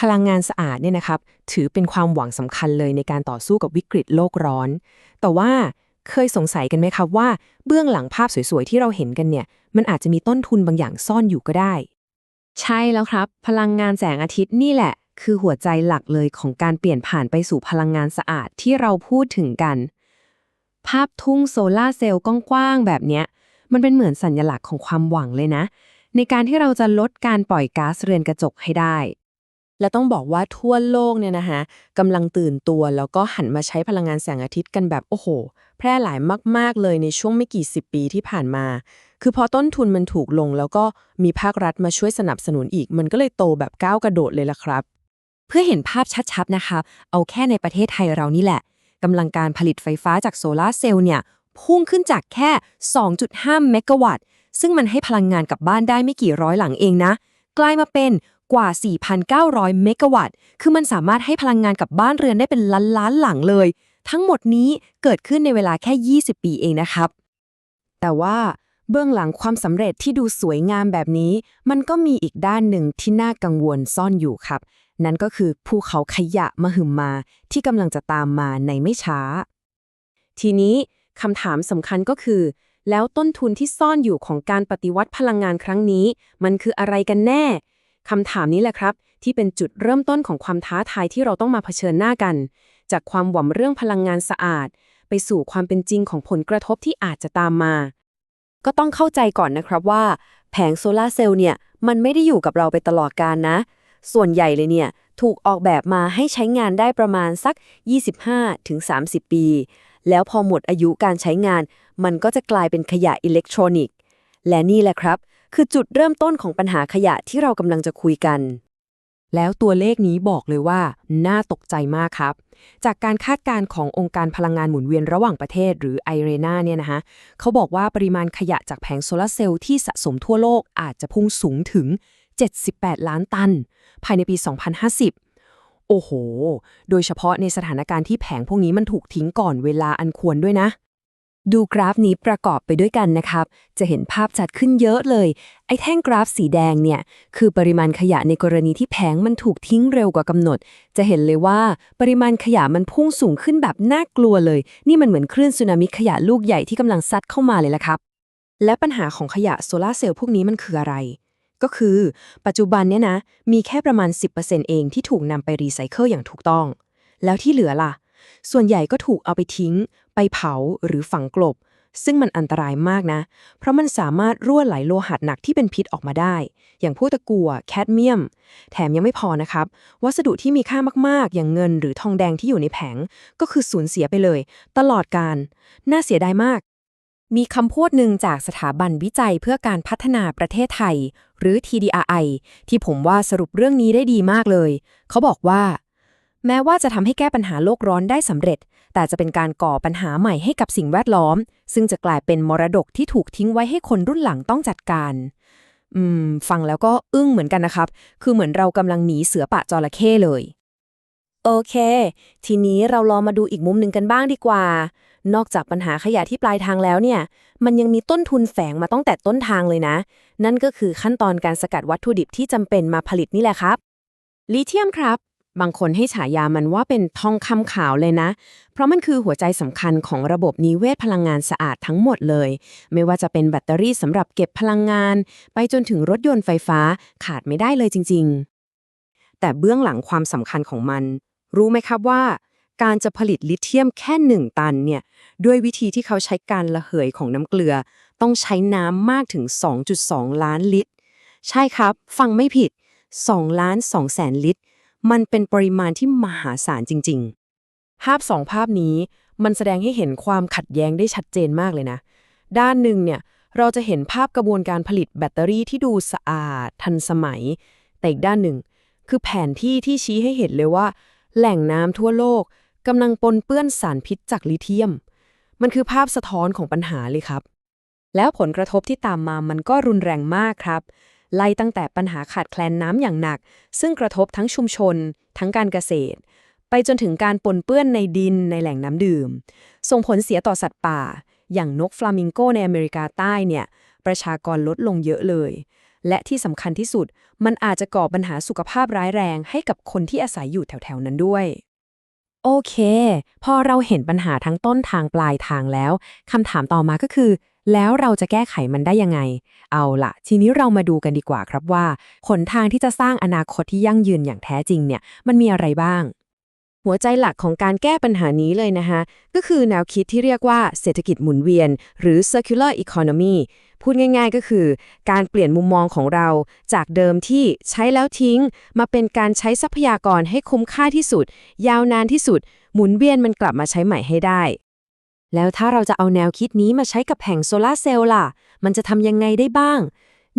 พลังงานสะอาดเนี่ยนะครับ ถือเป็นความหวังสำคัญเลยในการต่อสู้กับวิกฤตโลกร้อน แต่ว่าเคยสงสัยกันไหมครับว่าเบื้องหลังภาพสวยๆ ที่เราเห็นกันเนี่ย มันอาจจะมีต้นทุนบางอย่างซ่อนอยู่ก็ได้ ใช่แล้วครับ พลังงานแสงอาทิตย์นี่แหละ คือหัวใจหลักเลยของการเปลี่ยนผ่านไปสู่พลังงานสะอาดที่เราพูดถึงกัน ภาพทุ่งโซลาร์เซลล์กว้างๆแบบเนี้ย มันเป็นเหมือนสัญลักษณ์ของความหวังเลยนะ ในการที่เราจะลดการปล่อยก๊าซเรือนกระจกให้ได้ และต้องบอกว่าทั่วโลกเนี่ยนะคะกำลังตื่นตัวแล้วก็หันมาใช้พลังงานแสงอาทิตย์กันแบบโอ้โห แพร่หลายมาก ๆ เลยในช่วงไม่กี่สิบปีที่ผ่านมา คือพอต้นทุนมันถูกลง แล้วก็มีภาครัฐมาช่วยสนับสนุนอีก มันก็เลยโตแบบก้าวกระโดดเลยล่ะครับ เพื่อเห็นภาพชัดๆนะคะ เอาแค่ในประเทศไทยเรานี่แหละกำลังการผลิตไฟฟ้าจากโซลาร์เซลล์เนี่ยพุ่งขึ้นจากแค่ 2.5 เมกะวัตต์ ซึ่งมันให้พลังงานกับบ้านได้ไม่กี่ร้อยหลังเองนะ กลายมาเป็น กว่า 4,900 เมกะวัตต์ คือมันสามารถให้พลังงานกับบ้านเรือนได้เป็นล้านล้านหลังเลย ทั้งหมดนี้เกิดขึ้นในเวลาแค่ 20 ปีเองนะครับ แต่ว่าเบื้องหลังความสำเร็จที่ดูสวยงามแบบนี้ มันก็มีอีกด้านหนึ่งที่น่ากังวลซ่อนอยู่ครับ นั่นก็คือภูเขาขยะมหึมมาที่กำลังจะตามมาในไม่ช้า ทีนี้คำถามสำคัญก็คือ แล้วต้นทุนที่ซ่อนอยู่ของการปฏิวัติพลังงานครั้งนี้ มันคืออะไรกันแน่ คำถามนี้แหละครับ ที่เป็นจุดเริ่มต้นของความท้าทายที่เราต้องมาเผชิญหน้ากัน จากความหวังเรื่องพลังงานสะอาด ไปสู่ความเป็นจริงของผลกระทบที่อาจจะตามมา ก็ต้องเข้าใจก่อนนะครับว่า แผงโซลาร์เซลล์เนี่ยมันไม่ได้อยู่กับเราไปตลอดกาลนะ ส่วนใหญ่เลยเนี่ยถูกออกแบบมาให้ใช้งานได้ประมาณสัก 25-30 ปี แล้วพอหมดอายุการใช้งาน มันก็จะกลายเป็นขยะอิเล็กทรอนิกส์ และนี่แหละครับ คือจุดเริ่มต้นของปัญหาขยะที่เรากำลังจะคุยกัน แล้วตัวเลขนี้บอกเลยว่า น่าตกใจมากครับ จากการคาดการณ์ขององค์การพลังงานหมุนเวียนระหว่างประเทศหรือ IRENA เนี่ยนะคะเขาบอกว่าปริมาณขยะจากแผงโซลาร์เซลล์ที่สะสมทั่วโลกอาจจะพุ่งสูงถึง 78 ล้านตัน ภายในปี 2050โอ้โห โดยเฉพาะในสถานการณ์ที่แผงพวกนี้มันถูกทิ้งก่อนเวลาอันควรด้วยนะ ดูกราฟนี้ประกอบไปด้วยกันนะครับ จะเห็นภาพชัดขึ้นเยอะเลย ไอ้แท่งกราฟสีแดงเนี่ย คือปริมาณขยะในกรณีที่แผงมันถูกทิ้งเร็วกว่ากำหนด จะเห็นเลยว่าปริมาณขยะมันพุ่งสูงขึ้นแบบน่ากลัวเลย นี่มันเหมือนคลื่นสึนามิขยะลูกใหญ่ที่กำลังซัดเข้ามาเลยละครับ และปัญหาของขยะโซลาร์เซลล์พวกนี้มันคืออะไร ก็คือ ปัจจุบันเนี่ยนะ มีแค่ประมาณ 10%เองที่ถูกนำไปรีไซเคิลอย่างถูกต้อง แล้วที่เหลือล่ะ ส่วนใหญ่ก็ถูกเอาไปทิ้ง ไปเผาหรือฝังกลบ ซึ่งมันอันตรายมากนะ เพราะมันสามารถรั่วไหลโลหะหนักที่เป็นพิษออกมาได้ อย่างพวกตะกั่วแคดเมียม แถมยังไม่พอนะครับ วัสดุที่มีค่ามากๆ อย่างเงินหรือทองแดงที่อยู่ในแผง ก็คือสูญเสียไปเลย ตลอดการ น่าเสียดายมากมีคำพูดหนึ่งจากสถาบันวิจัยเพื่อการพัฒนาประเทศไทย หรือ TDRI ที่ผมว่าสรุปเรื่องนี้ได้ดีมากเลย เขาบอกว่า แม้ว่าจะทำให้แก้ปัญหาโลกร้อนได้สำเร็จ แต่จะเป็นการก่อปัญหาใหม่ให้กับสิ่งแวดล้อม ซึ่งจะกลายเป็นมรดกที่ถูกทิ้งไว้ให้คนรุ่นหลังต้องจัดการอืมฟังแล้วก็อึ้งเหมือนกันนะครับ คือเหมือนเรากำลังหนีเสือปะจระเข้เลย โอเค ทีนี้เราลองมาดูอีกมุมหนึ่งกันบ้างดีกว่า นอกจากปัญหาขยะที่ปลายทางแล้วเนี่ย มันยังมีต้นทุนแฝงมาตั้งแต่ต้นทางเลยนะ นั่นก็คือขั้นตอนการสกัดวัตถุดิบที่จำเป็นมาผลิตนี่แหละครับ ลิเธียมครับ บางคนให้ฉายามันว่าเป็นทองคำขาวเลยนะ เพราะมันคือหัวใจสำคัญของระบบนิเวศพลังงานสะอาดทั้งหมดเลย ไม่ว่าจะเป็นแบตเตอรี่สำหรับเก็บพลังงาน ไปจนถึงรถยนต์ไฟฟ้าขาดไม่ได้เลยจริง ๆ แต่เบื้องหลังความสำคัญของมัน รู้ไหมครับว่า การจะผลิตลิเธียมแค่หนึ่งตันเนี่ยด้วยวิธีที่เขาใช้การระเหยของน้ำเกลือ ต้องใช้น้ำมากถึง 2.2 ล้านลิตร ใช่ครับ ฟังไม่ผิด2ล้าน2แสนลิตร มันเป็นปริมาณที่มหาศาลจริง ๆ ภาพสองภาพนี้มันแสดงให้เห็นความขัดแย้งได้ชัดเจนมากเลยนะ ด้านหนึ่งเนี่ยเราจะเห็นภาพกระบวนการผลิตแบตเตอรี่ที่ดูสะอาด ทันสมัย แต่อีกด้านหนึ่ง คือแผนที่ที่ชี้ให้เห็นเลยว่า แหล่งน้ำทั่วโลกกำลังปนเปื้อนสารพิษจากลิเธียม มันคือภาพสะท้อนของปัญหาเลยครับ แล้วผลกระทบที่ตามมามันก็รุนแรงมากครับ ไล่ตั้งแต่ปัญหาขาดแคลนน้ำอย่างหนัก ซึ่งกระทบทั้งชุมชน ทั้งการเกษตร ไปจนถึงการปนเปื้อนในดินในแหล่งน้ำดื่ม ส่งผลเสียต่อสัตว์ป่า อย่างนกฟลามิงโกในอเมริกาใต้เนี่ย ประชากรลดลงเยอะเลย และที่สำคัญที่สุด มันอาจจะก่อปัญหาสุขภาพร้ายแรงให้กับคนที่อาศัยอยู่แถวๆนั้นด้วยโอเค พอเราเห็นปัญหาทั้งต้นทางปลายทางแล้ว คำถามต่อมาก็คือ แล้วเราจะแก้ไขมันได้ยังไง เอาละทีนี้เรามาดูกันดีกว่าครับว่าหนทางที่จะสร้างอนาคตที่ยั่งยืนอย่างแท้จริงเนี่ยมันมีอะไรบ้าง หัวใจหลักของการแก้ปัญหานี้เลยนะคะก็คือแนวคิดที่เรียกว่าเศรษฐกิจหมุนเวียน หรือ circular economy พูดง่ายๆก็คือ การเปลี่ยนมุมมองของเรา จากเดิมที่ใช้แล้วทิ้ง มาเป็นการใช้ทรัพยากรให้คุ้มค่าที่สุด ยาวนานที่สุด หมุนเวียนมันกลับมาใช้ใหม่ให้ได้ แล้วถ้าเราจะเอาแนวคิดนี้มาใช้กับแผงโซลาร์เซลล์ล่ะ มันจะทำยังไงได้บ้าง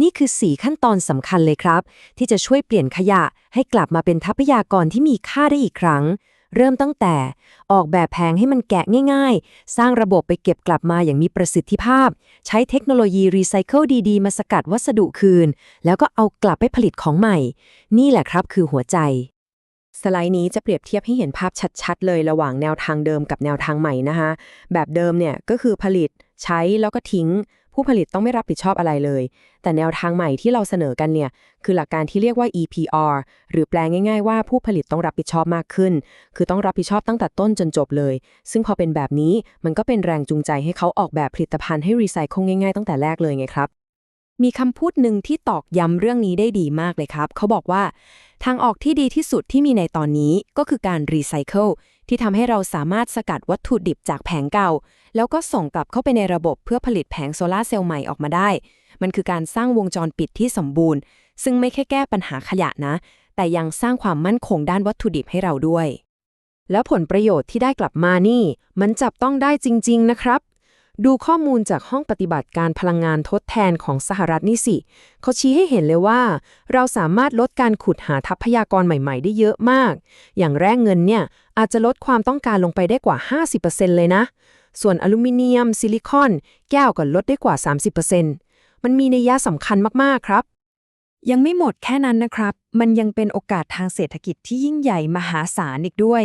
นี่คือ 4 ขั้นตอนสำคัญเลยครับ ที่จะช่วยเปลี่ยนขยะให้กลับมาเป็นทรัพยากรที่มีค่าได้อีกครั้ง เริ่มตั้งแต่ ออกแบบแผงให้มันแกะง่าย ๆ สร้างระบบไปเก็บกลับมาอย่างมีประสิทธิภาพ ใช้เทคโนโลยีรีไซเคิลดีๆ มาสกัดวัสดุคืน แล้วก็เอากลับไปผลิตของใหม่ นี่แหละครับคือหัวใจ สไลด์นี้จะเปรียบเทียบให้เห็นภาพชัดๆ เลยระหว่างแนวทางเดิมกับแนวทางใหม่นะคะ แบบเดิมเนี่ยก็คือผลิตใช้แล้วก็ทิ้ง ผู้ผลิตต้องไม่รับผิดชอบอะไรเลย แต่แนวทางใหม่ที่เราเสนอกันเนี่ย คือหลักการที่เรียกว่า EPR หรือแปลง่าย ๆ ว่าผู้ผลิตต้องรับผิดชอบมากขึ้น คือต้องรับผิดชอบตั้งแต่ต้นจนจบเลย ซึ่งพอเป็นแบบนี้มันก็เป็นแรงจูงใจให้เขาออกแบบผลิตภัณฑ์ให้รีไซเคิลง่าย ๆ ตั้งแต่แรกเลยไงครับ มีคำพูดหนึ่งที่ตอกย้ำเรื่องนี้ได้ดีมากเลยครับ เขาบอกว่า ทางออกที่ดีที่สุดที่มีในตอนนี้ก็คือการรีไซเคิลที่ทำให้เราสามารถสกัดวัตถุดิบจากแผงเก่า แล้วก็ส่งกลับเข้าไปในระบบเพื่อผลิตแผงโซลาร์เซลล์ใหม่ออกมาได้ มันคือการสร้างวงจรปิดที่สมบูรณ์ ซึ่งไม่แค่แก้ปัญหาขยะนะ แต่ยังสร้างความมั่นคงด้านวัตถุดิบให้เราด้วย แล้วผลประโยชน์ที่ได้กลับมานี่ มันจับต้องได้จริง ๆ นะครับ ดูข้อมูลจากห้องปฏิบัติการพลังงานทดแทนของสหรัฐนี่สิ เขาชี้ให้เห็นเลยว่า เราสามารถลดการขุดหาทรัพยากรใหม่ๆ ได้เยอะมาก อย่างแร่เงินเนี่ยอาจจะลดความต้องการลงไปได้กว่า 50%เลยนะ ส่วนอลูมิเนียม ซิลิคอน แก้วก็ลดได้กว่า 30%มันมีนัยยะสำคัญมากๆครับ ยังไม่หมดแค่นั้นนะครับ มันยังเป็นโอกาสทางเศรษฐกิจที่ยิ่งใหญ่มหาศาลอีกด้วย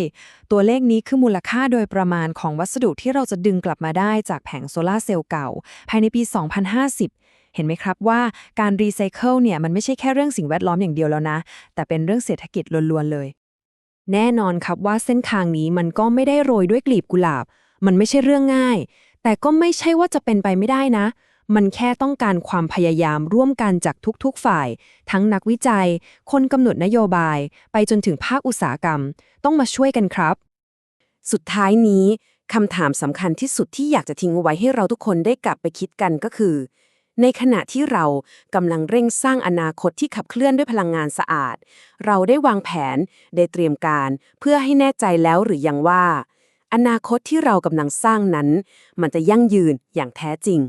ตัวเลขนี้คือมูลค่าโดยประมาณของวัสดุที่เราจะดึงกลับมาได้จากแผงโซลาร์เซลล์เก่า ภายในปี 2050 เห็นไหมครับว่าการรีไซเคิลเนี่ยมันไม่ใช่แค่เรื่องสิ่งแวดล้อมอย่างเดียวแล้วนะ แต่เป็นเรื่องเศรษฐกิจล้วนๆเลย แน่นอนครับว่าเส้นทางนี้มันก็ไม่ได้โรยด้วยกลีบกุหลาบ มันไม่ใช่เรื่องง่าย แต่ก็ไม่ใช่ว่าจะเป็นไปไม่ได้นะ มันแค่ต้องการความพยายามร่วมกันจากทุกๆฝ่าย ทั้งนักวิจัย คนกำหนดนโยบาย ไปจนถึงภาคอุตสาหกรรม ต้องมาช่วยกันครับ สุดท้ายนี้คำถามสำคัญที่สุดที่อยากจะทิ้งไว้ให้เราทุกคนได้กลับไปคิดกันก็คือ ในขณะที่เรากำลังเร่งสร้างอนาคตที่ขับเคลื่อนด้วยพลังงานสะอาด เราได้วางแผน ได้เตรียมการ เพื่อให้แน่ใจแล้วหรือยังว่า อนาคตที่เรากำลังสร้างนั้น มันจะยั่งยืนอย่างแท้จริง